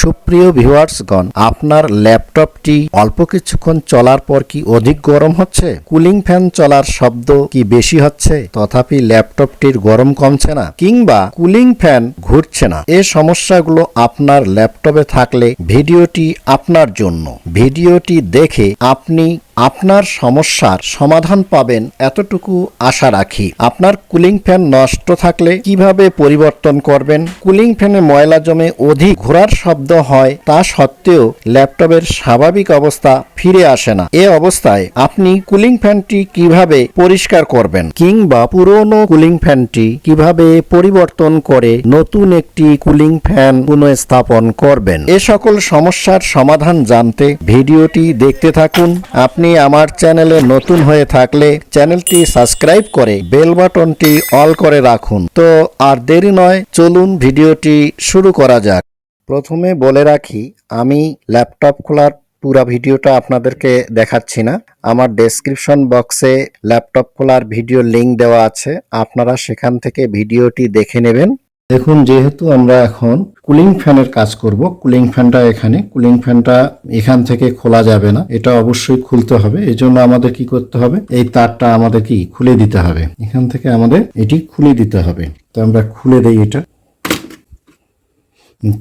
সুপ্রিয় ভিউয়ার্সগণ, আপনার ল্যাপটপটি অল্প কিছুক্ষণ চলার পর কি অধিক গরম হচ্ছে? কুলিং ফ্যান চলার শব্দ কি বেশি হচ্ছে? তথাপি ল্যাপটপটির গরম কমছে না, কিংবা কুলিং ফ্যান ঘুরছে না। এ সমস্যাগুলো আপনার ল্যাপটপে থাকলে ভিডিওটি আপনার জন্য। ভিডিওটি দেখে আপনি আপনার সমস্যার সমাধান পাবেন এতটুকু আশা রাখি। আপনার কুলিং ফ্যান নষ্ট থাকলে কীভাবে পরিবর্তন করবেন? কুলিং ফ্যানে ময়লা জমে অধিক ঘোরার শব্দ হয়, তা সত্ত্বেও ল্যাপটপের স্বাভাবিক অবস্থা ফিরে আসে না। এ অবস্থায় আপনি কুলিং ফ্যানটি কীভাবে পরিষ্কার করবেন? কিংবা পুরনো কুলিং ফ্যানটি কীভাবে পরিবর্তন করে নতুন একটি কুলিং ফ্যান পুনঃস্থাপন করবেন? এ সকল সমস্যার সমাধান জানতে ভিডিওটি দেখতে থাকুন। আপনি আমার চ্যানেলে নতুন হয়ে থাকলে চ্যানেলটি সাবস্ক্রাইব করে বেল বাটনটি অল করে রাখুন। তো আর দেরি নয়, চলুন ভিডিওটি শুরু করা যাক। প্রথমে বলে রাখি, আমি ল্যাপটপ খোলার পুরা ভিডিওটা আপনাদেরকে দেখাচ্ছি না। আমার ডেসক্রিপশন বক্সে ল্যাপটপ খোলার ভিডিও লিংক দেওয়া আছে। আপনারা সেখান থেকে ভিডিওটি দেখে নেবেন। দেখুন, যেহেতু আমরা এখন কুলিং ফ্যানের কাজ করব, কুলিং ফ্যানটা এখানে, কুলিং ফ্যানটা এখান থেকে খোলা যাবে না, এটা অবশ্যই খুলতে হবে। এই জন্য আমাদের কি করতে হবে? এই তারটা আমাদের কি খুলে দিতে হবে। এখান থেকে আমাদের এটি খুলে দিতে হবে। তো আমরা খুলে দেই এটা।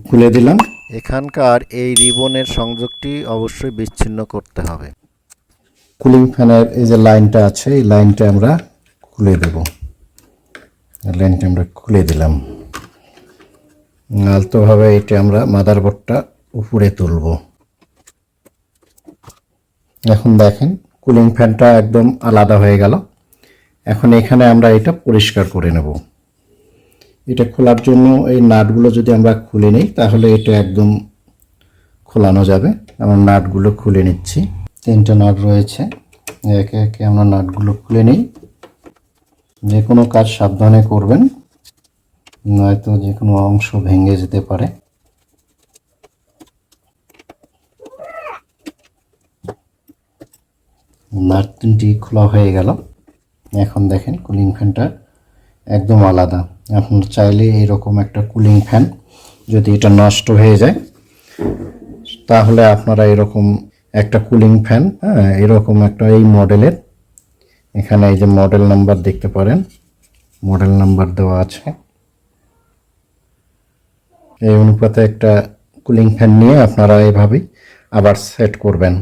খুলে দিলাম। এখানকার এই রিবনের সংযোগটি অবশ্যই বিচ্ছিন্ন করতে হবে। কুলিং ফ্যানের এই যে লাইনটা আছে, এই লাইনটা আমরা খুলে দেব। লাইনটা আমরা খুলে দিলাম। আলতোভাবে এটা আমরা মাদারবোর্ডটা উপরে তুলব। এখন দেখেন, কুলিং ফ্যানটা একদম আলাদা হয়ে গেল। এখন এখানে আমরা এটা পরিষ্কার করে নেব। এটা খোলার জন্য এই নাটগুলো যদি আমরা খুলে নিই, তাহলে এটা একদম খোলানো যাবে। আমার নাটগুলো খুলে নিচ্ছি। তিনটা নাট রয়েছে। একে একে আমরা নাটগুলো খুলে নিই। যে কোনো কাজ সাবধানে করবেন। নয়তো যে কোনো অংশ ভেঙে যেতে পারে। নাট তিনটি খোলা হয়ে গেল। এখন দেখেন কুলিং ফ্যানটা একদম আলাদা। আপনার চাইলে এরকম একটা কুলিং ফ্যান যদি এটা নষ্ট হয়ে যায়, তাহলে আপনারা এরকম একটা কুলিং ফ্যান হ্যাঁ এরকম একটা এই মডেলের। এখানে এই যে মডেল নাম্বার দেখতে পারেন, মডেল নাম্বার দেওয়া আছে। এই অনুপাতে একটা কুলিং ফ্যান নিয়ে আপনারা এভাবেই আবার সেট করবেন।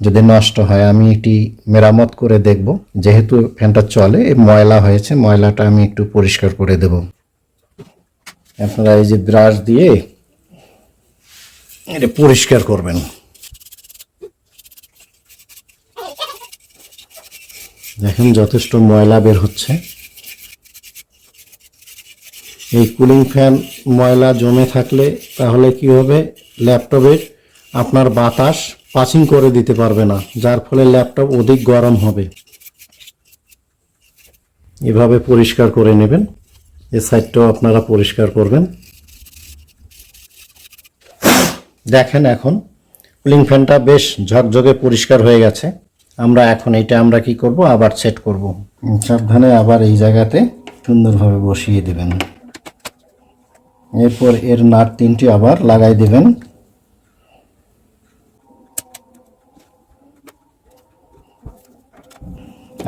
যদি নষ্ট হয়, আমি এটি মেরামত করে দেখব। যেহেতু ফ্যানটা চলে ময়লা হয়েছে, ময়লাটা আমি একটু পরিষ্কার করে দেব। আপনারা এই যে ব্রাশ দিয়ে এটা পরিষ্কার করবেন। দেখেন যথেষ্ট ময়লা বের হচ্ছে। এই কুলিং ফ্যান ময়লা জমে থাকলে তাহলে কি হবে? ল্যাপটপের আপনার বাতাস পাসিং করে দিতে পারবে না, যার ফলে ল্যাপটপ অধিক গরম হবে। এভাবে পরিষ্কার করে নেবেন। এ সাইডটাও আপনারা পরিষ্কার করবেন। দেখেন এখন কুলিং ফ্যানটা বেশ ঝকঝকে পরিষ্কার হয়ে গেছে। আমরা এখন এটা আমরা কি করব? আবার সেট করব। সাবধানে আবার এই জায়গাতে সুন্দরভাবে বসিয়ে দেবেন। এরপর এর নাট তিনটি আবার লাগাই দেবেন।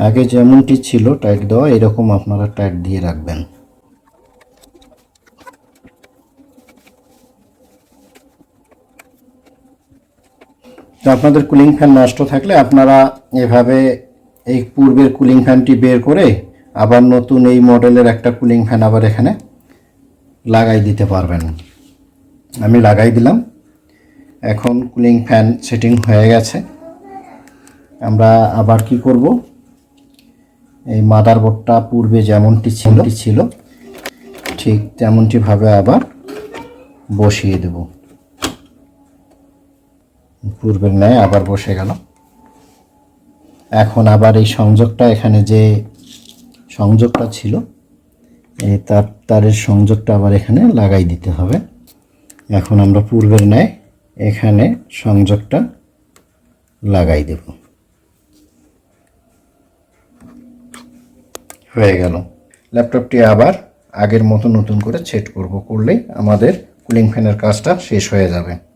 আগে যেমনটি ছিল টাইট দেওয়া, এরকম আপনারা টাইট দিয়ে রাখবেন। তো আপনাদের কুলিং ফ্যান নষ্ট থাকলে আপনারা এভাবে এই পূর্বের কুলিং ফ্যানটি বের করে আবার নতুন এই মডেলের একটা কুলিং ফ্যান আবার এখানে লাগাই দিতে পারবেন। আমি লাগাই দিলাম। এখন কুলিং ফ্যান সেটিং হয়ে গেছে। আমরা আবার কি করব? এই মাদারবোর্ডটা পূর্বে যেমনটি ছিল ছিল, ঠিক তেমনটিভাবে আবার বসিয়ে দেব। পূর্বের ন্যায় আবার বসে গেল। এখন আবার এই সংযোগটা, এখানে যে সংযোগটা ছিল এই তার, তারের সংযোগটা আবার এখানে লাগাই দিতে হবে। এখন আমরা পূর্বের ন্যায় এখানে সংযোগটা লাগাই দেব। হয়ে গেল। ল্যাপটপটি আবার আগের মতো নতুন করে সেট করব। করলেই আমাদের কুলিং ফ্যানের কাজটা শেষ হয়ে যাবে।